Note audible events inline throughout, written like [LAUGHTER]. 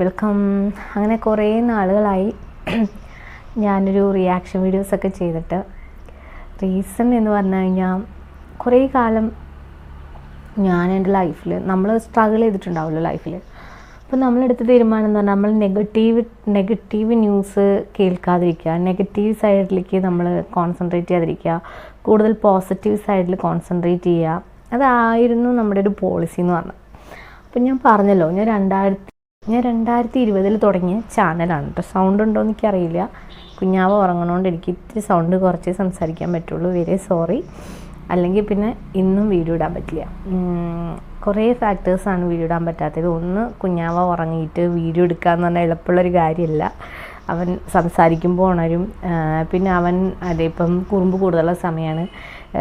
Welcome അങ്ങനെ കുറേ നാളുകളായി ഞാനൊരു റിയാക്ഷൻ വീഡിയോസൊക്കെ ചെയ്തിട്ട് റീസൺ എന്ന് പറഞ്ഞു കഴിഞ്ഞാൽ കുറേ കാലം ഞാൻ എന്റെ ലൈഫിൽ നമ്മൾ സ്ട്രഗിൾ ചെയ്തിട്ടുണ്ടാവുമല്ലോ ലൈഫിൽ അപ്പോൾ നമ്മളെടുത്ത തീരുമാനം എന്ന് പറഞ്ഞാൽ നമ്മൾ നെഗറ്റീവ് നെഗറ്റീവ് ന്യൂസ് കേൾക്കാതിരിക്കുക. നെഗറ്റീവ് സൈഡിലേക്ക് നമ്മൾ കോൺസെൻട്രേറ്റ് ചെയ്യാതിരിക്കുക. കൂടുതൽ പോസിറ്റീവ് സൈഡിൽ കോൺസെൻട്രേറ്റ് ചെയ്യുക. അതായിരുന്നു നമ്മുടെ ഒരു പോളിസി എന്ന് പറഞ്ഞത്. അപ്പം ഞാൻ പറഞ്ഞല്ലോ ഞാൻ രണ്ടായിരത്തി ഞാൻ രണ്ടായിരത്തി ഇരുപതിൽ തുടങ്ങിയ ചാനലാണ് കേട്ടോ സൗണ്ട് ഉണ്ടോ എന്ന് എനിക്കറിയില്ല. കുഞ്ഞാവ ഉറങ്ങണോണ്ട് എനിക്ക് ഇത്തിരി സൗണ്ട് കുറച്ച് സംസാരിക്കാൻ പറ്റുള്ളൂ. വെരി സോറി അല്ലെങ്കിൽ പിന്നെ ഇന്നും വീഡിയോ ഇടാൻ പറ്റില്ല. കുറേ ഫാക്ടേഴ്സാണ് വീഡിയോ ഇടാൻ പറ്റാത്തത്. ഒന്ന് കുഞ്ഞാവ ഉറങ്ങിയിട്ട് വീഡിയോ എടുക്കുക എന്ന് പറഞ്ഞാൽ എളുപ്പമുള്ളൊരു കാര്യമല്ല അവൻ സംസാരിക്കുമ്പോൾ ഉണരും. പിന്നെ അവൻ അതേപ്പം ഇപ്പം കുറുമ്പ് കൂടുതലുള്ള സമയമാണ്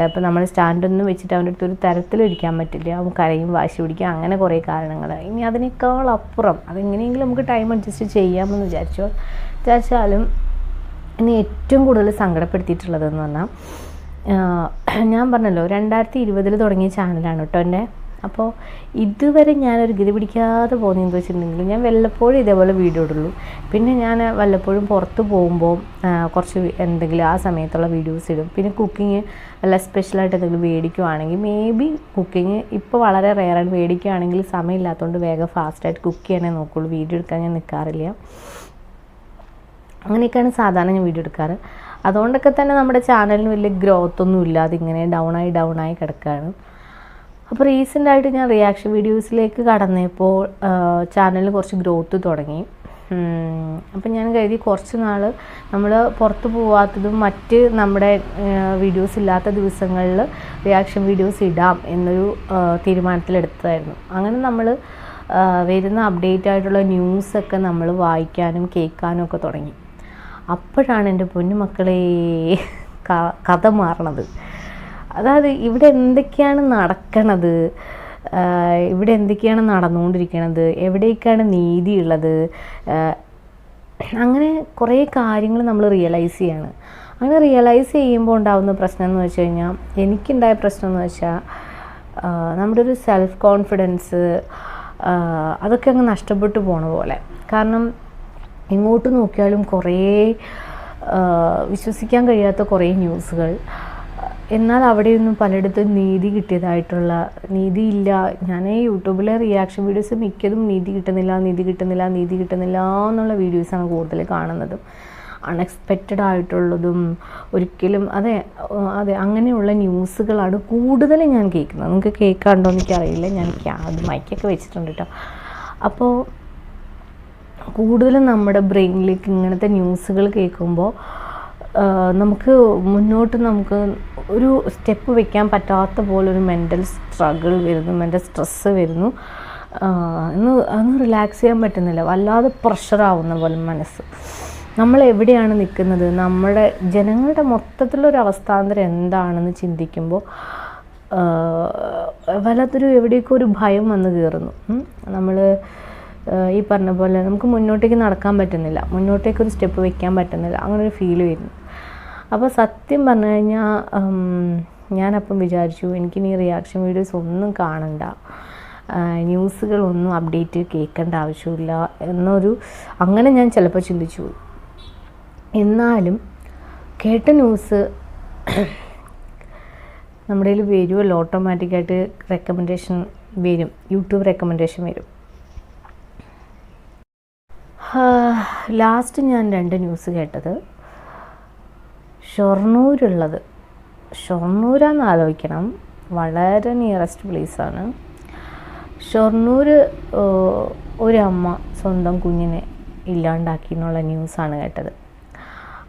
ഇപ്പം നമ്മൾ സ്റ്റാൻഡൊന്നും വെച്ചിട്ട് അവന്റെ അടുത്ത് ഒരു തരത്തിലിരിക്കാൻ പറ്റില്ല. അവൻ കരയും വാശി പിടിക്കും അങ്ങനെ കുറേ കാരണങ്ങൾ ഇനി അതിനേക്കാൾ അപ്പുറം അതെങ്ങനെയെങ്കിലും നമുക്ക് ടൈം അഡ്ജസ്റ്റ് ചെയ്യാമെന്ന് വിചാരിച്ചോ. വിചാരിച്ചാലും എന്നെ ഏറ്റവും കൂടുതൽ സങ്കടപ്പെടുത്തിയിട്ടുള്ളതെന്ന് പറഞ്ഞാൽ ഞാൻ പറഞ്ഞല്ലോ രണ്ടായിരത്തി ഇരുപതിൽ തുടങ്ങിയ ചാനലാണ് കേട്ടോ എന്റെ. അപ്പോൾ ഇതുവരെ ഞാനൊരു ഗതി പിടിക്കാതെ പോകുന്നതെന്ന് വെച്ചിട്ടുണ്ടെങ്കിൽ ഞാൻ വല്ലപ്പോഴും ഇതേപോലെ വീഡിയോ ഇടുള്ളൂ. പിന്നെ ഞാൻ വല്ലപ്പോഴും പുറത്ത് പോകുമ്പോൾ കുറച്ച് എന്തെങ്കിലും ആ സമയത്തുള്ള വീഡിയോസ് ഇടും. പിന്നെ കുക്കിങ് അല്ല സ്പെഷ്യലായിട്ട് എന്തെങ്കിലും മേടിക്കുവാണെങ്കിൽ മേ ബി കുക്കിങ് ഇപ്പോൾ വളരെ റെയറായിട്ട് മേടിക്കുകയാണെങ്കിൽ സമയമില്ലാത്തതുകൊണ്ട് വേഗം ഫാസ്റ്റായിട്ട് കുക്ക് ചെയ്യാനേ നോക്കുള്ളൂ. വീഡിയോ എടുക്കാൻ ഞാൻ നിൽക്കാറില്ല അങ്ങനെയൊക്കെയാണ് സാധാരണ ഞാൻ വീഡിയോ എടുക്കാറ്. അതുകൊണ്ടൊക്കെ തന്നെ നമ്മുടെ ചാനലിന് വലിയ ഗ്രോത്തൊന്നും ഇല്ലാതെ ഇങ്ങനെ ഡൗൺ ആയി ഡൗൺ ആയി കിടക്കുകയാണ് അപ്പോൾ റീസെന്റ് ആയിട്ട് ഞാൻ റിയാക്ഷൻ വീഡിയോസിലേക്ക് കടന്നപ്പോൾ ചാനലിൽ കുറച്ച് ഗ്രോത്ത് തുടങ്ങി. അപ്പം ഞാൻ കരുതി കുറച്ച് നാൾ നമ്മൾ പുറത്ത് പോവാത്തതും മറ്റ് നമ്മുടെ വീഡിയോസ് ഇല്ലാത്ത ദിവസങ്ങളിൽ റിയാക്ഷൻ വീഡിയോസ് ഇടാം എന്നൊരു തീരുമാനത്തിലെടുത്തതായിരുന്നു. അങ്ങനെ നമ്മൾ വരുന്ന അപ്ഡേറ്റ് ആയിട്ടുള്ള ന്യൂസൊക്കെ നമ്മൾ വായിക്കാനും കേൾക്കാനും ഒക്കെ തുടങ്ങി. അപ്പോഴാണ് എന്റെ പൊന്നുമക്കളെ കഥ മാറണത്. അതായത് ഇവിടെ എന്തൊക്കെയാണ് നടക്കണത്? ഇവിടെ എന്തൊക്കെയാണ് നടന്നുകൊണ്ടിരിക്കണത്? എവിടേക്കാണ് നീതിയുള്ളത്? അങ്ങനെ കുറേ കാര്യങ്ങൾ നമ്മൾ റിയലൈസ് ചെയ്യാണ്. അങ്ങനെ റിയലൈസ് ചെയ്യുമ്പോൾ ഉണ്ടാകുന്ന പ്രശ്നം എന്ന് വെച്ച് കഴിഞ്ഞാൽ എനിക്കുണ്ടായ പ്രശ്നം എന്ന് വെച്ചാൽ നമ്മുടെ ഒരു സെൽഫ് കോൺഫിഡൻസ് അതൊക്കെ അങ്ങ് നഷ്ടപ്പെട്ടു പോണ പോലെ. കാരണം ഇങ്ങോട്ട് നോക്കിയാലും കുറേ വിശ്വസിക്കാൻ കഴിയാത്ത കുറേ ന്യൂസുകൾ എന്നാൽ അവിടെയൊന്നും പലയിടത്തും നീതി കിട്ടിയതായിട്ടുള്ള നീതി ഇല്ല ഞാൻ യൂട്യൂബിലെ റിയാക്ഷൻ വീഡിയോസ് മിക്കതും നീതി കിട്ടുന്നില്ല നീതി കിട്ടുന്നില്ല നീതി കിട്ടുന്നില്ല എന്നുള്ള വീഡിയോസാണ് കൂടുതൽ കാണുന്നതും. അൺഎക്സ്പെക്റ്റഡ് ആയിട്ടുള്ളതും ഒരിക്കലും അതെ അതെ അങ്ങനെയുള്ള ന്യൂസുകളാണ് കൂടുതൽ ഞാൻ കേൾക്കുന്നത്. നിങ്ങൾക്ക് കേൾക്കാണ്ടോ എനിക്കറിയില്ല. ഞാൻ അത് മൈക്കൊക്കെ വെച്ചിട്ടുണ്ട് കേട്ടോ അപ്പോൾ കൂടുതലും നമ്മുടെ ബ്രെയിനിലേക്ക് ഇങ്ങനത്തെ ന്യൂസുകൾ കേൾക്കുമ്പോൾ നമുക്ക് മുന്നോട്ട് നമുക്ക് ഒരു സ്റ്റെപ്പ് വെക്കാൻ പറ്റാത്ത പോലെ ഒരു മെന്റൽ സ്ട്രഗിൾ വരുന്നു മെന്റൽ സ്ട്രെസ്സ് വരുന്നു. അന്ന് ഒന്ന് റിലാക്സ് ചെയ്യാൻ പറ്റുന്നില്ല. വല്ലാതെ പ്രഷറാവുന്ന പോലെ മനസ്സ്. നമ്മൾ എവിടെയാണ് നിൽക്കുന്നത്? നമ്മുടെ ജനങ്ങളുടെ മൊത്തത്തിലൊരു അവസ്ഥാന്തരം എന്താണെന്ന് ചിന്തിക്കുമ്പോൾ വല്ലാത്തൊരു എവിടെയൊക്കെ ഒരു ഭയം വന്ന് കയറുന്നു. നമ്മൾ ഈ പറഞ്ഞ പോലെ നമുക്ക് മുന്നോട്ടേക്ക് നടക്കാൻ പറ്റുന്നില്ല. മുന്നോട്ടേക്ക് ഒരു സ്റ്റെപ്പ് വെക്കാൻ പറ്റുന്നില്ല. അങ്ങനെ ഒരു ഫീൽ വരുന്നു. അപ്പോൾ സത്യം പറഞ്ഞു കഴിഞ്ഞാൽ ഞാനപ്പം വിചാരിച്ചു എനിക്കിനി റിയാക്ഷൻ വീഡിയോസ് ഒന്നും കാണണ്ട. ന്യൂസുകളൊന്നും അപ്ഡേറ്റ് കേൾക്കേണ്ട ആവശ്യമില്ല എന്നൊരു അങ്ങനെ ഞാൻ ചിലപ്പോൾ ചിന്തിച്ചു പോയി. എന്നാലും കേട്ട ന്യൂസ് നമ്മുടെ കയ്യിൽ വരുമല്ലോ ഓട്ടോമാറ്റിക്കായിട്ട് റെക്കമെൻഡേഷൻ വരും യൂട്യൂബ് റെക്കമെൻഡേഷൻ വരും. ലാസ്റ്റ് ഞാൻ രണ്ട് ന്യൂസ് കേട്ടത്. ഷൊർണൂരുള്ളത്. ഷൊർണൂരാന്ന് ആലോചിക്കണം. വളരെ നിയറസ്റ്റ് പ്ലേസാണ് ഷൊർണൂർ ഒരമ്മ സ്വന്തം കുഞ്ഞിനെ ഇല്ലാണ്ടാക്കി എന്നുള്ള ന്യൂസാണ് കേട്ടത്.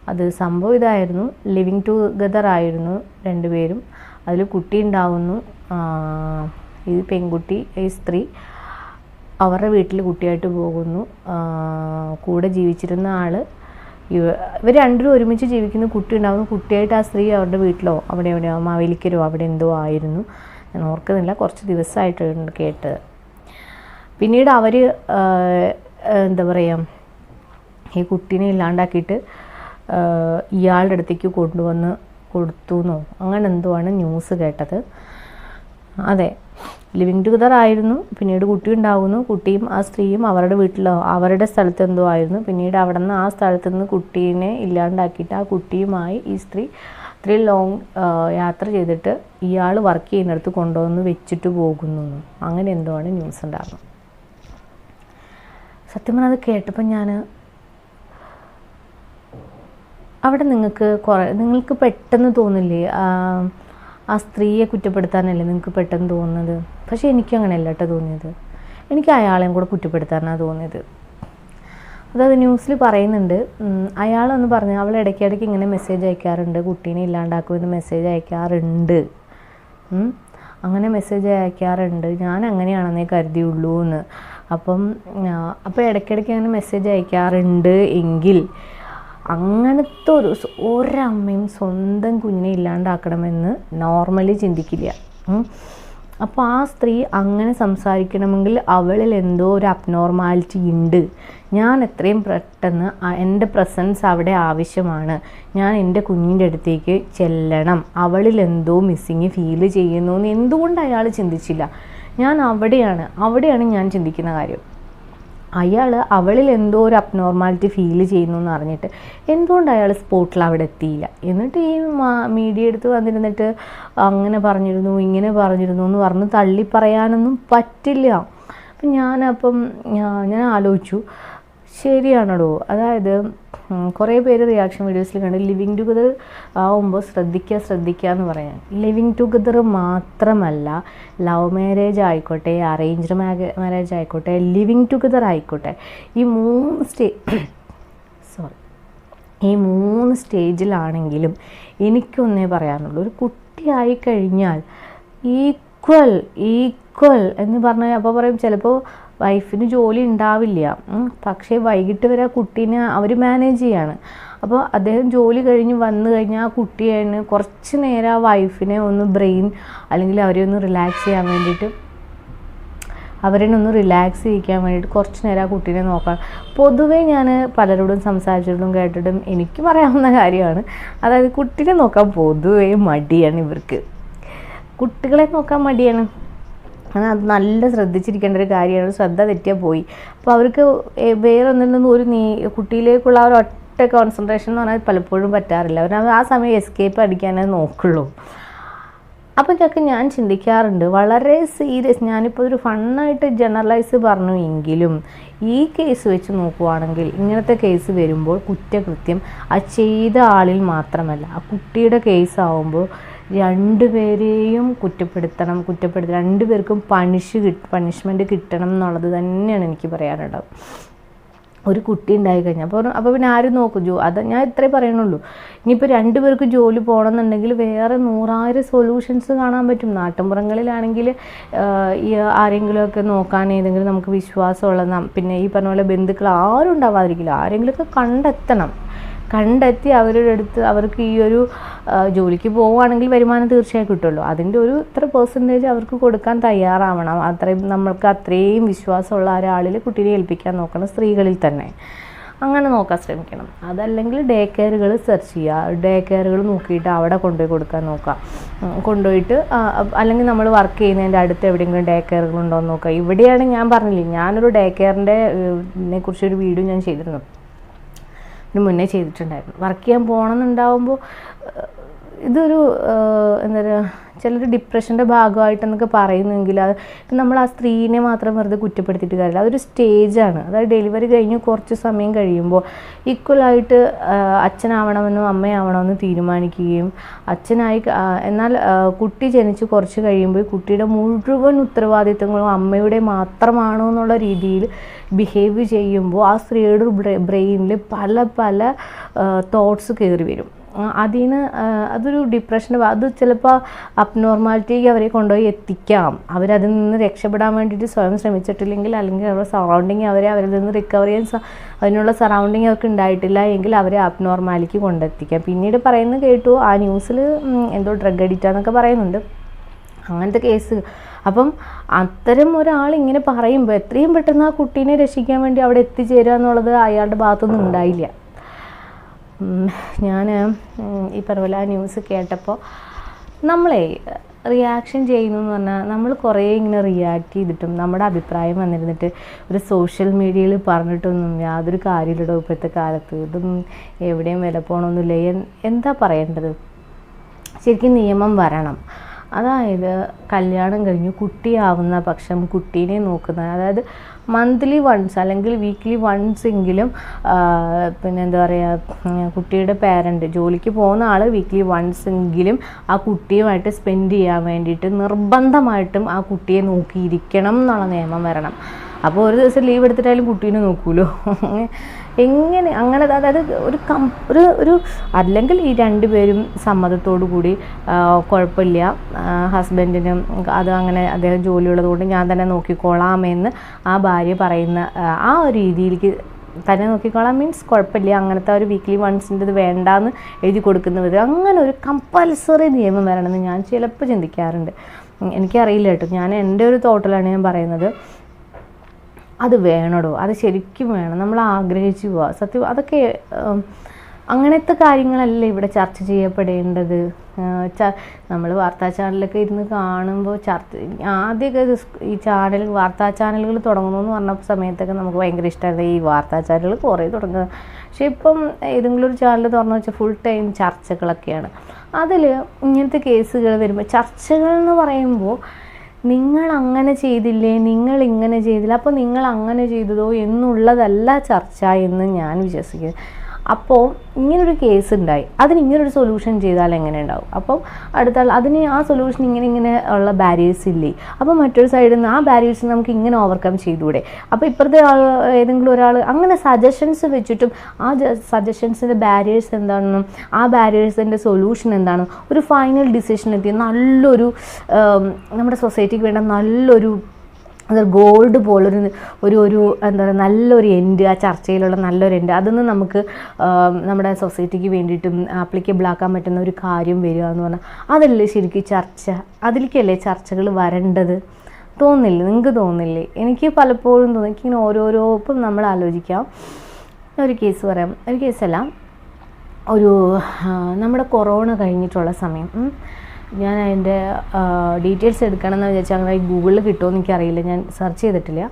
അത് സംഭവം ഇതായിരുന്നു. ലിവിങ് ടുഗദർ ആയിരുന്നു രണ്ടുപേരും. അതിൽ കുട്ടി ഉണ്ടാവുന്നു. ഈ പെൺകുട്ടി ഈ സ്ത്രീ അവരുടെ വീട്ടിൽ കുട്ടിയായിട്ട് പോകുന്നു. കൂടെ ജീവിച്ചിരുന്ന ആൾ ഇവർ രണ്ടുപേരും ഒരുമിച്ച് ജീവിക്കുന്ന കുട്ടി ഉണ്ടാകുന്നു കുട്ടിയായിട്ട് ആ സ്ത്രീ അവരുടെ വീട്ടിലോ അവിടെ എവിടെയോ മാവേലിക്കരോ അവിടെ എന്തോ ആയിരുന്നു. ഞാൻ ഓർക്കുന്നില്ല കുറച്ച് ദിവസമായിട്ട് കേട്ടത് പിന്നീട് അവർ എന്താ പറയുക ഈ കുട്ടീനെ ഇല്ലാണ്ടാക്കിയിട്ട് ഇയാളുടെ അടുത്തേക്ക് കൊണ്ടുവന്ന് കൊടുത്തു എന്നോ അങ്ങനെ എന്തോ ആണ് ന്യൂസ് കേട്ടത്. അതെ. ലിവിങ് ടുഗദർ ആയിരുന്നു. പിന്നീട് കുട്ടി ഉണ്ടാവുന്നു. കുട്ടിയും ആ സ്ത്രീയും അവരുടെ വീട്ടിലോ അവരുടെ സ്ഥലത്ത് എന്തോ ആയിരുന്നു. പിന്നീട് അവിടെ നിന്ന് ആ സ്ഥലത്ത് നിന്ന് കുട്ടീനെ ഇല്ലാണ്ടാക്കിയിട്ട് ആ കുട്ടിയുമായി ഈ സ്ത്രീ ഇത്രയും ലോങ് യാത്ര ചെയ്തിട്ട് ഇയാൾ വർക്ക് ചെയ്യുന്നിടത്ത് കൊണ്ടുവന്ന് വെച്ചിട്ട് പോകുന്നു. അങ്ങനെ എന്തോ ആണ് ന്യൂസ് ഉണ്ടാകുന്നത് സത്യം പറഞ്ഞാൽ അത് കേട്ടപ്പോൾ ഞാൻ അവിടെ നിങ്ങൾക്ക് കുറേ നിങ്ങൾക്ക് പെട്ടെന്ന് തോന്നില്ലേ? ആ, സ്ത്രീയെ കുറ്റപ്പെടുത്താനല്ലേ നിങ്ങൾക്ക് പെട്ടെന്ന് തോന്നുന്നത്? പക്ഷേ എനിക്ക് അങ്ങനെയല്ല കേട്ടോ തോന്നിയത്. എനിക്ക് അയാളെയും കൂടെ കുറ്റപ്പെടുത്താനാണ് തോന്നിയത്. അതായത് ന്യൂസിൽ പറയുന്നുണ്ട്. അയാളൊന്ന് പറഞ്ഞു അവൾ ഇടയ്ക്കിടയ്ക്ക് ഇങ്ങനെ മെസ്സേജ് അയക്കാറുണ്ട്. കുട്ടീനെ ഇല്ലാണ്ടാക്കുമെന്ന് മെസ്സേജ് അയക്കാറുണ്ട്. അങ്ങനെ മെസ്സേജ് അയക്കാറുണ്ട്. ഞാൻ അങ്ങനെയാണെന്നേ കരുതിയുള്ളൂ എന്ന് അപ്പം അപ്പോൾ ഇടയ്ക്കിടയ്ക്ക് അങ്ങനെ മെസ്സേജ് അയക്കാറുണ്ട് എങ്കിൽ അങ്ങനത്തെ ഒരു ഒരമ്മയും സ്വന്തം കുഞ്ഞിനെ ഇല്ലാണ്ടാക്കണമെന്ന് നോർമലി ചിന്തിക്കില്ല. അപ്പോൾ ആ സ്ത്രീ അങ്ങനെ സംസാരിക്കണമെങ്കിൽ അവളിൽ എന്തോ ഒരു അബ്നോർമാലിറ്റി ഉണ്ട്. ഞാൻ എത്രയും പെട്ടെന്ന് എന്റെ പ്രസൻസ് അവിടെ ആവശ്യമാണ്. ഞാൻ എന്റെ കുഞ്ഞിന്റെ അടുത്തേക്ക് ചെല്ലണം. അവളിൽ എന്തോ മിസ്സിങ് ഫീൽ ചെയ്യുന്നു എന്ന് എന്തുകൊണ്ട് അയാൾ ചിന്തിച്ചില്ല? ഞാൻ അവിടെയാണ്. അവിടെയാണ് ഞാൻ ചിന്തിക്കുന്ന കാര്യം. അയാൾ അവളിൽ എന്തോ ഒരു അബ്നോർമാലിറ്റി ഫീൽ ചെയ്യുന്നു എന്ന് അറിഞ്ഞിട്ട് എന്തുകൊണ്ട് അയാൾ സ്പോട്ടിൽ അവിടെ എത്തിയില്ല? എന്നിട്ട് ഈ മീഡിയ എടുത്ത് വന്നിരുന്നിട്ട് അങ്ങനെ പറഞ്ഞിരുന്നു ഇങ്ങനെ പറഞ്ഞിരുന്നു എന്ന് പറഞ്ഞ് തള്ളി പറയാനൊന്നും പറ്റില്ല. അപ്പം ഞാനപ്പം ഞാൻ ആലോചിച്ചു. ശരിയാണോ അതായത് കുറേ പേര് റിയാക്ഷൻ വീഡിയോസിൽ കണ്ട് ലിവിങ് ടുഗദർ ആവുമ്പോൾ ശ്രദ്ധിക്കുക ശ്രദ്ധിക്കുക എന്ന് പറയാം ലിവിങ് ടുഗദർ മാത്രമല്ല ലവ് മാരേജ് ആയിക്കോട്ടെ അറേഞ്ച്ഡ് മാരേജ് ആയിക്കോട്ടെ ലിവിങ് ടുഗദർ ആയിക്കോട്ടെ ഈ മൂന്ന് സ്റ്റേ [COUGHS] സോറി. ഈ മൂന്ന് സ്റ്റേജിലാണെങ്കിലും എനിക്കൊന്നേ പറയാനുള്ളൂ ഒരു കുട്ടിയായി കഴിഞ്ഞാൽ ഈക്വൽ ഈക്വൽ എന്ന് പറഞ്ഞാൽ അപ്പോൾ പറയും ചിലപ്പോൾ വൈഫിന് ജോലി ഉണ്ടാവില്ല. പക്ഷേ വൈകിട്ട് വരെ കുട്ടീനെ അവർ മാനേജ് ചെയ്യാണ്. അപ്പോൾ അദ്ദേഹം ജോലി കഴിഞ്ഞ് വന്നു കഴിഞ്ഞാൽ ആ കുട്ടിയാണ് കുറച്ച് നേരം ആ വൈഫിനെ ഒന്ന് ബ്രെയിൻ അല്ലെങ്കിൽ അവരെ ഒന്ന് റിലാക്സ് ചെയ്യാൻ വേണ്ടിയിട്ട് അവരെ ഒന്ന് റിലാക്സ് ചെയ്യിക്കാൻ വേണ്ടിയിട്ട് കുറച്ച് നേരം ആ കുട്ടീനെ നോക്കാം പൊതുവേ ഞാൻ പലരോടും സംസാരിച്ചിട്ടും കേട്ടിട്ടും എനിക്ക് പറയാവുന്ന കാര്യമാണ്. അതായത് കുട്ടീനെ നോക്കാൻ പൊതുവേ മടിയാണ് ഇവർക്ക്. കുട്ടികളെ നോക്കാൻ മടിയാണ്. അത് അത് നല്ല ശ്രദ്ധിച്ചിരിക്കേണ്ട ഒരു കാര്യമാണ്. ശ്രദ്ധ തെറ്റിയാൽ പോയി. അപ്പോൾ അവർക്ക് വേറൊന്നിൽ നിന്നും ഒരു നീ കുട്ടിയിലേക്കുള്ള ഒരു ഒറ്റ കോൺസെൻട്രേഷൻ എന്ന് പറഞ്ഞാൽ പലപ്പോഴും പറ്റാറില്ല. അവർ ആ സമയം എസ്കേപ്പ് അടിക്കാനേ നോക്കുള്ളൂ. അപ്പോൾ ഇതൊക്കെ ഞാൻ ചിന്തിക്കാറുണ്ട്. വളരെ സീരിയസ് ഞാനിപ്പോൾ ഒരു ഫണ്ണായിട്ട് ജനറലൈസ് പറഞ്ഞു എങ്കിലും ഈ കേസ് വെച്ച് നോക്കുവാണെങ്കിൽ ഇങ്ങനത്തെ കേസ് വരുമ്പോൾ കുറ്റകൃത്യം ആ ചെയ്ത ആളിൽ മാത്രമല്ല. ആ കുട്ടിയുടെ കേസ് ആവുമ്പോൾ രണ്ടുപേരെയും കുറ്റപ്പെടുത്തണം കുറ്റപ്പെടുത്തണം രണ്ടുപേർക്കും പണിഷ് കിട്ട പണിഷ്മെന്റ് കിട്ടണം എന്നുള്ളത് തന്നെയാണ് എനിക്ക് പറയാനുള്ളത്. ഒരു കുട്ടി ഉണ്ടായി കഴിഞ്ഞാൽ അപ്പോൾ അപ്പോൾ പിന്നെ ആരും നോക്കും. ജോ അത് ഞാൻ ഇത്രേ പറയണുള്ളൂ. ഇനിയിപ്പോൾ രണ്ടുപേർക്ക് ജോലി പോകണമെന്നുണ്ടെങ്കിൽ വേറെ നൂറായിരം സൊല്യൂഷൻസ് കാണാൻ പറ്റും. നാട്ടിൻപുറങ്ങളിലാണെങ്കിൽ ഈ ആരെങ്കിലുമൊക്കെ നോക്കാൻ ഏതെങ്കിലും നമുക്ക് വിശ്വാസമുള്ള പിന്നെ ഈ പറഞ്ഞ പോലെ ബന്ധുക്കൾ ആരും ഉണ്ടാവാതിരിക്കില്ല. ആരെങ്കിലുമൊക്കെ കണ്ടെത്തണം. കണ്ടെത്തി അവരുടെ അടുത്ത് അവർക്ക് ഈ ഒരു ജോലിക്ക് പോവുകയാണെങ്കിൽ വരുമാനം തീർച്ചയായും കിട്ടുമല്ലോ. അതിന്റെ ഒരു ഇത്ര പെർസെന്റേജ് അവർക്ക് കൊടുക്കാൻ തയ്യാറാവണം. അത്രയും നമ്മൾക്ക് അത്രയും വിശ്വാസമുള്ള ഒരാളിൽ കുട്ടീനെ ഏൽപ്പിക്കാൻ നോക്കണം സ്ത്രീകളിൽ തന്നെ. അങ്ങനെ നോക്കാൻ ശ്രമിക്കണം. അതല്ലെങ്കിൽ ഡേ കെയറുകൾ സെർച്ച് ചെയ്യുക. ഡേ കെയറുകൾ നോക്കിയിട്ട് അവിടെ കൊണ്ടുപോയി കൊടുക്കാൻ നോക്കുക. കൊണ്ടുപോയിട്ട് അല്ലെങ്കിൽ നമ്മൾ വർക്ക് ചെയ്യുന്നതിന്റെ അടുത്ത് എവിടെയെങ്കിലും ഡേ കെയറുകളുണ്ടോ എന്ന് നോക്കുക. ഇവിടെയാണ് ഞാൻ പറഞ്ഞില്ലേ ഞാനൊരു ഡേ കെയറിന്റെ കുറിച്ചൊരു വീഡിയോ ഞാൻ ചെയ്തിരുന്നു ഇതിന് മുന്നേ ചെയ്തിട്ടുണ്ടായിരുന്നു. വർക്ക് ചെയ്യാൻ പോകണമെന്നുണ്ടാവുമ്പോൾ ഇതൊരു എന്താ പറയുക ചിലർ ഡിപ്രഷന്റെ ഭാഗമായിട്ടെന്നൊക്കെ പറയുന്നെങ്കിൽ അത് ഇപ്പം നമ്മൾ ആ സ്ത്രീനെ മാത്രം വെറുതെ കുറ്റപ്പെടുത്തിയിട്ട് കാര്യമില്ല. അതൊരു സ്റ്റേജാണ് അതായത് ഡെലിവറി കഴിഞ്ഞ് കുറച്ച് സമയം കഴിയുമ്പോൾ ഈക്വലായിട്ട് അച്ഛനാവണമെന്നും അമ്മയാവണമെന്നും തീരുമാനിക്കുകയും അച്ഛനായി എന്നാൽ കുട്ടി ജനിച്ച് കുറച്ച് കഴിയുമ്പോൾ കുട്ടിയുടെ മുഴുവൻ ഉത്തരവാദിത്തങ്ങളും അമ്മയുടെ മാത്രമാണോ എന്നുള്ള രീതിയിൽ ബിഹേവ് ചെയ്യുമ്പോൾ ആ സ്ത്രീയുടെ ബ്രെയിനിൽ പല പല തോട്ട്സ് കയറി വരും. ആ, നിന്ന് അതൊരു ഡിപ്രഷൻ അത് ചിലപ്പോൾ അബ്നോർമാലിറ്റിക്ക് അവരെ കൊണ്ടുപോയി എത്തിക്കാം. അവരതിൽ നിന്ന് രക്ഷപ്പെടാൻ വേണ്ടിയിട്ട് സ്വയം ശ്രമിച്ചിട്ടില്ലെങ്കിൽ അല്ലെങ്കിൽ അവരുടെ സറൗണ്ടിങ് അവരെ അവരിൽ നിന്ന് റിക്കവർ ചെയ്യാൻ അതിനുള്ള സറൗണ്ടിങ് അവർക്ക് ഉണ്ടായിട്ടില്ല എങ്കിൽ അവരെ അബ്നോർമാലിക്ക് കൊണ്ടെത്തിക്കാം. പിന്നീട് പറയുന്നത് കേട്ടു ആ ന്യൂസിൽ എന്തോ ഡ്രഗ് അഡിക്റ്റാന്നൊക്കെ പറയുന്നുണ്ട്. അങ്ങനത്തെ കേസ് അപ്പം അത്തരം ഒരാൾ ഇങ്ങനെ പറയുമ്പോൾ എത്രയും പെട്ടെന്ന് ആ കുട്ടീനെ രക്ഷിക്കാൻ വേണ്ടി അവിടെ എത്തിച്ചേരുക എന്നുള്ളത് അയാളുടെ ഭാഗത്തൊന്നും ഉണ്ടായില്ല. ഞാൻ ഈ പറഞ്ഞ ആ ന്യൂസ് കേട്ടപ്പോൾ നമ്മളെ റിയാക്ഷൻ ചെയ്യുന്നു എന്ന് പറഞ്ഞാൽ നമ്മൾ കുറേ ഇങ്ങനെ റിയാക്ട് ചെയ്തിട്ടും നമ്മുടെ അഭിപ്രായം വന്നിരുന്നിട്ട് ഒരു സോഷ്യൽ മീഡിയയിൽ പറഞ്ഞിട്ടൊന്നും യാതൊരു കാര്യമില്ലടോ ഇപ്പോഴത്തെ കാലത്ത്. ഇതും എവിടെയും വില പോകണമെന്നില്ല എന്താ പറയേണ്ടത്? ശരിക്കും നിയമം വരണം. അതായത് കല്യാണം കഴിഞ്ഞു കുട്ടിയാവുന്ന പക്ഷം കുട്ടീനെ നോക്കുന്ന അതായത് മന്ത്ലി വൺസ് അല്ലെങ്കിൽ വീക്ക്ലി വൺസ് എങ്കിലും പിന്നെ എന്താ പറയുക കുട്ടിയുടെ പേരന്റ് ജോലിക്ക് പോകുന്ന ആൾ വീക്ക്ലി വൺസ് എങ്കിലും ആ കുട്ടിയുമായിട്ട് സ്പെൻഡ് ചെയ്യാൻ വേണ്ടിയിട്ട് നിർബന്ധമായിട്ടും ആ കുട്ടിയെ നോക്കിയിരിക്കണം എന്നുള്ള നിയമം വരണം. അപ്പോൾ ഒരു ദിവസം ലീവ് എടുത്തിട്ടായാലും കുട്ടീനെ നോക്കൂലോ. എങ്ങനെ അങ്ങനെ അതായത് ഒരു കം ഒരു ഒരു അല്ലെങ്കിൽ ഈ രണ്ടുപേരും സമ്മതത്തോടു കൂടി കുഴപ്പമില്ല. ഹസ്ബൻഡിനും അത് അങ്ങനെ അദ്ദേഹം ജോലിയുള്ളത് കൊണ്ട് ഞാൻ തന്നെ നോക്കിക്കോളാമെന്ന് ആ ഭാര്യ പറയുന്ന ആ, ഒരു രീതിയിലേക്ക് തന്നെ നോക്കിക്കോളാം. മീൻസ് കുഴപ്പമില്ല അങ്ങനത്തെ ഒരു വീക്ക്ലി വൺസിന്റെ ഇത് വേണ്ടാന്ന് എഴുതി കൊടുക്കുന്നത് അങ്ങനെ ഒരു കമ്പൽസറി നിയമം വരണമെന്ന് ഞാൻ ചിലപ്പോൾ ചിന്തിക്കാറുണ്ട്. എനിക്കറിയില്ല കേട്ടോ. ഞാൻ എന്റെ ഒരു തോട്ടലാണ് ഞാൻ പറയുന്നത്. അത് വേണടോ അത് ശരിക്കും വേണം നമ്മൾ ആഗ്രഹിച്ചു പോവാ. സത്യം അതൊക്കെ അങ്ങനത്തെ കാര്യങ്ങളല്ലേ ഇവിടെ ചർച്ച ചെയ്യപ്പെടേണ്ടത്? നമ്മൾ വാർത്താ ചാനലൊക്കെ ഇരുന്ന് കാണുമ്പോൾ ചർച്ച ആദ്യമൊക്കെ ഈ ചാനൽ വാർത്താ ചാനലുകൾ തുടങ്ങുന്നു പറഞ്ഞ സമയത്തൊക്കെ നമുക്ക് ഭയങ്കര ഇഷ്ടമായിരുന്നു ഈ വാർത്താ ചാനലുകൾ കുറേ തുടങ്ങുക. പക്ഷേ ഇപ്പം ഏതെങ്കിലും ഒരു ചാനൽ തുറന്നു വെച്ചാൽ ഫുൾ ടൈം ചർച്ചകളൊക്കെയാണ്. അതിൽ ഇങ്ങനത്തെ കേസുകൾ വരുമ്പോൾ ചർച്ചകൾ എന്ന് പറയുമ്പോൾ നിങ്ങൾ അങ്ങനെ ചെയ്തില്ലേ? നിങ്ങൾ ഇങ്ങനെ ചെയ്തില്ല? അപ്പോൾ നിങ്ങൾ അങ്ങനെ ചെയ്തതോ എന്നുള്ളതല്ല ചർച്ച എന്ന് ഞാൻ വിശ്വസിക്കുന്നു. അപ്പോൾ ഇങ്ങനൊരു കേസ് ഉണ്ടായി അതിന് ഇങ്ങനൊരു സൊല്യൂഷൻ ചെയ്താൽ എങ്ങനെ ഉണ്ടാവും അപ്പോൾ അടുത്ത അതിന് ആ സൊല്യൂഷൻ ഇങ്ങനെ ഇങ്ങനെ ഉള്ള ബാരിയേഴ്സ് ഇല്ലേ? അപ്പോൾ മറ്റൊരു സൈഡിൽ നിന്ന് ആ ബാരിയേഴ്സ് നമുക്ക് ഇങ്ങനെ ഓവർകം ചെയ്തുകൂടെ? അപ്പോൾ ഇപ്പുറത്തെ ആൾ ഏതെങ്കിലും ഒരാൾ അങ്ങനെ സജഷൻസ് വെച്ചിട്ടും ആ സജഷൻസിന്റെ ബാരിയേഴ്സ് എന്താണെന്നും ആ ബാരിയേഴ്സിന്റെ സൊല്യൂഷൻ എന്താണ് ഒരു ഫൈനൽ ഡിസിഷൻ എത്തി നല്ലൊരു നമ്മുടെ സൊസൈറ്റിക്ക് വേണ്ട നല്ലൊരു അത് ഗോൾഡ് പോലൊരു ഒരു ഒരു എന്താ പറയുക നല്ലൊരു എൻഡ് ആ ചർച്ചയിലുള്ള നല്ലൊരു എൻഡ് അതൊന്നും നമുക്ക് നമ്മുടെ സൊസൈറ്റിക്ക് വേണ്ടിയിട്ടും ആപ്ലിക്കബിൾ ആക്കാൻ പറ്റുന്ന ഒരു കാര്യം വരിക എന്ന് പറഞ്ഞാൽ അതല്ലേ ശരിക്കും ചർച്ച? അതിലേക്കല്ലേ ചർച്ചകൾ വരേണ്ടത്? തോന്നില്ലേ? നിങ്ങൾക്ക് തോന്നില്ലേ? എനിക്ക് പലപ്പോഴും തോന്നി എനിക്കിങ്ങനെ ഓരോരോ ഇപ്പം നമ്മൾ ആലോചിക്കാം. ഒരു കേസ് പറയാം. ഒരു കേസല്ല ഒരു നമ്മുടെ കൊറോണ കഴിഞ്ഞിട്ടുള്ള സമയം. ഞാൻ അതിന്റെ ഡീറ്റെയിൽസ് എടുക്കണമെന്ന് വിചാരിച്ചാൽ അങ്ങനെ ഗൂഗിളിൽ കിട്ടുമോ എന്ന് എനിക്കറിയില്ല. ഞാൻ സെർച്ച് ചെയ്തിട്ടില്ല.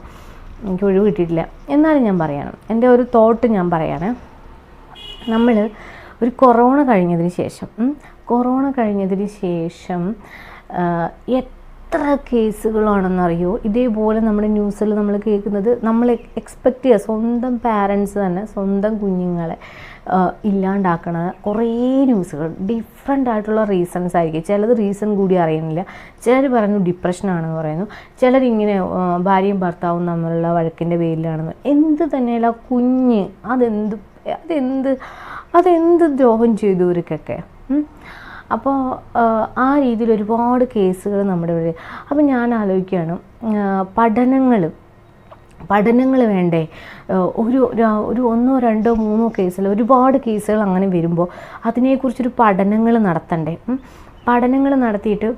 എനിക്ക് ഒഴിവ് കിട്ടിയിട്ടില്ല. എന്നാലും ഞാൻ പറയണം. എന്റെ ഒരു തോട്ട് ഞാൻ പറയാണ്. നമ്മൾ ഒരു കൊറോണ കഴിഞ്ഞതിന് ശേഷം കൊറോണ കഴിഞ്ഞതിന് ശേഷം എത്ര കേസുകളാണെന്നറിയോ ഇതേപോലെ നമ്മുടെ ന്യൂസിൽ നമ്മൾ കേൾക്കുന്നത് നമ്മൾ എക്സ്പെക്റ്റ് ചെയ്യുക സ്വന്തം പാരൻസ് തന്നെ സ്വന്തം കുഞ്ഞുങ്ങളെ. ഇല്ലാണ്ടാക്കണ കുറേ ന്യൂസുകൾ. ഡിഫറെന്റ് ആയിട്ടുള്ള റീസൺസ് ആയിരിക്കും. ചിലത് റീസൺ കൂടി അറിയുന്നില്ല. ചിലർ പറയുന്നു ഡിപ്രഷനാണെന്ന് പറയുന്നു. ചിലരിങ്ങനെ ഭാര്യയും ഭർത്താവും തമ്മിലുള്ള വഴക്കിന്റെ പേരിലാണെന്ന്. എന്ത് തന്നെയല്ല കുഞ്ഞ് അതെന്ത് അതെന്ത് അതെന്ത് ദ്രോഹം ചെയ്തു ഇവർക്കൊക്കെ. അപ്പോൾ ആ രീതിയിൽ ഒരുപാട് കേസുകൾ നമ്മുടെ ഇവിടെ. അപ്പോൾ ഞാൻ ആലോചിക്കുകയാണ് പഠനങ്ങൾ പഠനങ്ങൾ വേണ്ടേ? ഒരു ഒരു ഒന്നോ രണ്ടോ മൂന്നോ കേസിൽ ഒരുപാട് കേസുകൾ അങ്ങനെ വരുമ്പോൾ അതിനെക്കുറിച്ചൊരു പഠനങ്ങൾ നടത്തണ്ടേ? പഠനങ്ങൾ നടത്തിയിട്ട്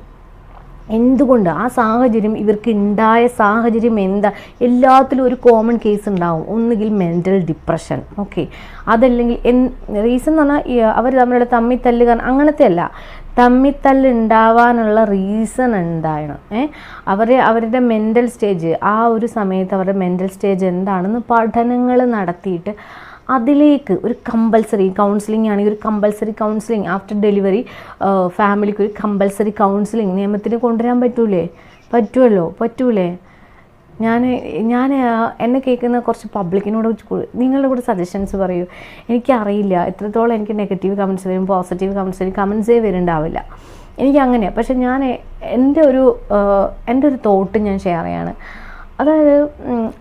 എന്തുകൊണ്ട്? ആ സാഹചര്യം ഇവർക്ക് ഉണ്ടായ സാഹചര്യം എന്താ? എല്ലാത്തിലും ഒരു കോമൺ കേസ് ഉണ്ടാവും. ഒന്നുകിൽ മെന്റൽ ഡിപ്രഷൻ ഓക്കെ അതല്ലെങ്കിൽ എൻ റീസൺ എന്ന് പറഞ്ഞാൽ അവർ തമ്മിലുള്ള തമ്മിത്തല്ല് കാരണം അങ്ങനത്തെ അല്ല തമ്മിത്തല്ല് ഉണ്ടാവാനുള്ള റീസൺ എന്താണ് ഏ? അവരെ അവരുടെ മെന്റൽ സ്റ്റേജ് ആ ഒരു സമയത്ത് അവരുടെ മെന്റൽ സ്റ്റേജ് എന്താണെന്ന് പഠനങ്ങൾ നടത്തിയിട്ട് അതിലേക്ക് ഒരു കമ്പൽസറി കൗൺസിലിംഗ് ആണെങ്കിൽ ഒരു കമ്പൽസറി കൗൺസിലിംഗ് ആഫ്റ്റർ ഡെലിവറി ഫാമിലിക്ക് ഒരു കമ്പൽസറി കൗൺസിലിംഗ് നിയമത്തിന് കൊണ്ടുവരാൻ പറ്റൂലേ? പറ്റുമല്ലോ പറ്റൂലേ? ഞാൻ ഞാൻ എന്നെ കേൾക്കുന്ന കുറച്ച് പബ്ലിക്കിനോട് നിങ്ങളുടെ കൂടെ സജഷൻസ് പറയൂ. എനിക്കറിയില്ല. എത്രത്തോളം എനിക്ക് നെഗറ്റീവ് കമൻസ് വരും പോസിറ്റീവ് കമൻസ് വരും കമൻസേ വരുന്നുണ്ടാവില്ല. എനിക്ക് പക്ഷെ ഞാൻ എന്റെ ഒരു എന്റെ ഒരു തോട്ട് ഞാൻ ഷെയർ ചെയ്യാണ്. അതായത്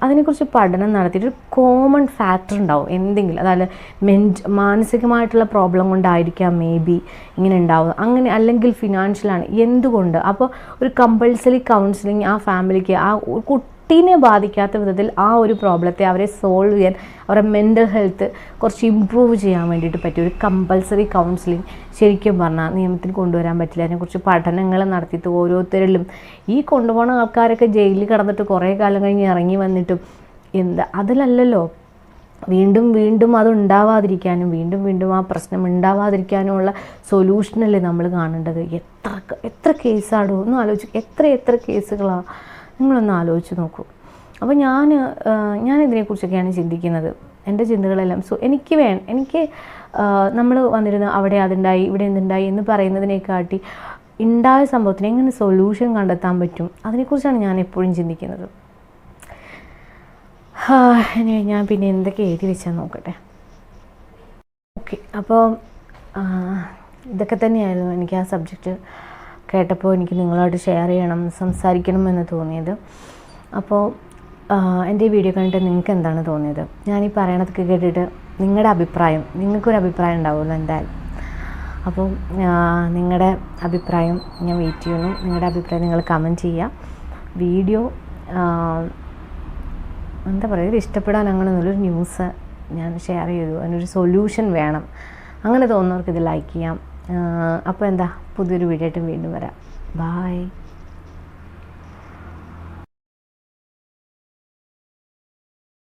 അതിനെക്കുറിച്ച് പഠനം നടത്തിയിട്ട് കോമൺ ഫാക്ടർ ഉണ്ടാവും. എന്തെങ്കിലും അതായത് മെന്റ് മാനസികമായിട്ടുള്ള പ്രോബ്ലം കൊണ്ടായിരിക്കാം മേ ബി ഇങ്ങനെ ഉണ്ടാവുന്നത്. അങ്ങനെ അല്ലെങ്കിൽ ഫിനാൻഷ്യലാണ് എന്തുകൊണ്ട്? അപ്പോൾ ഒരു കമ്പൾസറി കൗൺസിലിംഗ് ആ ഫാമിലിക്ക് ആ കുട്ടീനെ ബാധിക്കാത്ത വിധത്തിൽ ആ ഒരു പ്രോബ്ലത്തെ അവരെ സോൾവ് ചെയ്യാൻ അവരുടെ മെന്റൽ ഹെൽത്ത് കുറച്ച് ഇമ്പ്രൂവ് ചെയ്യാൻ വേണ്ടിയിട്ട് പറ്റിയ ഒരു കമ്പൽസറി കൗൺസിലിംഗ് ശരിക്കും പറഞ്ഞാൽ നിയമത്തിൽ കൊണ്ടുവരാൻ പറ്റില്ല. അതിനെക്കുറിച്ച് പഠനങ്ങൾ നടത്തിയിട്ട് ഓരോരുത്തരിലും ഈ കൊണ്ടുപോകുന്ന ആൾക്കാരൊക്കെ ജയിലിൽ കടന്നിട്ട് കുറേ കാലം കഴിഞ്ഞ് ഇറങ്ങി വന്നിട്ടും എന്താ അതിലല്ലല്ലോ. വീണ്ടും വീണ്ടും അത് ഉണ്ടാവാതിരിക്കാനും വീണ്ടും വീണ്ടും ആ പ്രശ്നം ഉണ്ടാവാതിരിക്കാനുമുള്ള സൊല്യൂഷനല്ലേ നമ്മൾ കാണേണ്ടത്. എത്ര എത്ര കേസാണോ ഒന്ന് ആലോചിക്കും എത്ര എത്ര കേസുകളാണ് നിങ്ങളൊന്ന് ആലോചിച്ച് നോക്കൂ. അപ്പോൾ ഞാൻ ഞാൻ ഇതിനെക്കുറിച്ചൊക്കെയാണ് ചിന്തിക്കുന്നത്. എന്റെ ചിന്തകളെല്ലാം സോ എനിക്ക് വേ എനിക്ക് നമ്മൾ വന്നിരുന്ന അവിടെ അതുണ്ടായി ഇവിടെ എന്തുണ്ടായി എന്ന് പറയുന്നതിനെക്കാട്ടി ഉണ്ടായ സംഭവത്തിന് എങ്ങനെ സൊല്യൂഷൻ കണ്ടെത്താൻ പറ്റും അതിനെക്കുറിച്ചാണ് ഞാൻ എപ്പോഴും ചിന്തിക്കുന്നത്. ഞാൻ പിന്നെ എന്തൊക്കെ എഴുതി വെച്ചാൽ നോക്കട്ടെ. ഓക്കെ അപ്പോൾ ഇതൊക്കെ തന്നെയായിരുന്നു എനിക്ക് ആ സബ്ജക്റ്റ് കേട്ടപ്പോൾ എനിക്ക് നിങ്ങളോട് ഷെയർ ചെയ്യണം സംസാരിക്കണം എന്ന് തോന്നിയത്. അപ്പോൾ എന്റെ ഈ വീഡിയോ കണ്ടിട്ട് നിങ്ങൾക്ക് എന്താണ് തോന്നിയത്? ഞാൻ ഈ പറയണതൊക്കെ കേട്ടിട്ട് നിങ്ങളുടെ അഭിപ്രായം നിങ്ങൾക്കൊരു അഭിപ്രായം ഉണ്ടാവുമല്ലോ എന്തായാലും. അപ്പോൾ നിങ്ങളുടെ അഭിപ്രായം ഞാൻ വെയിറ്റ് ചെയ്യുന്നു. നിങ്ങളുടെ അഭിപ്രായം നിങ്ങൾ കമന്റ് ചെയ്യുക വീഡിയോ എന്താ പറയുക ഇഷ്ടപ്പെടാൻ അങ്ങനെ ഒരു ന്യൂസ് ഞാൻ ഷെയർ ചെയ്തു. അതിനൊരു സൊല്യൂഷൻ വേണം. അങ്ങനെ തോന്നുന്നവർക്ക് ഇത് ലൈക്ക് ചെയ്യാം. അപ്പോൾ എന്താ? പുതിയൊരു വീഡിയോ ആയിട്ട് വീണ്ടും വരാം. ബായ്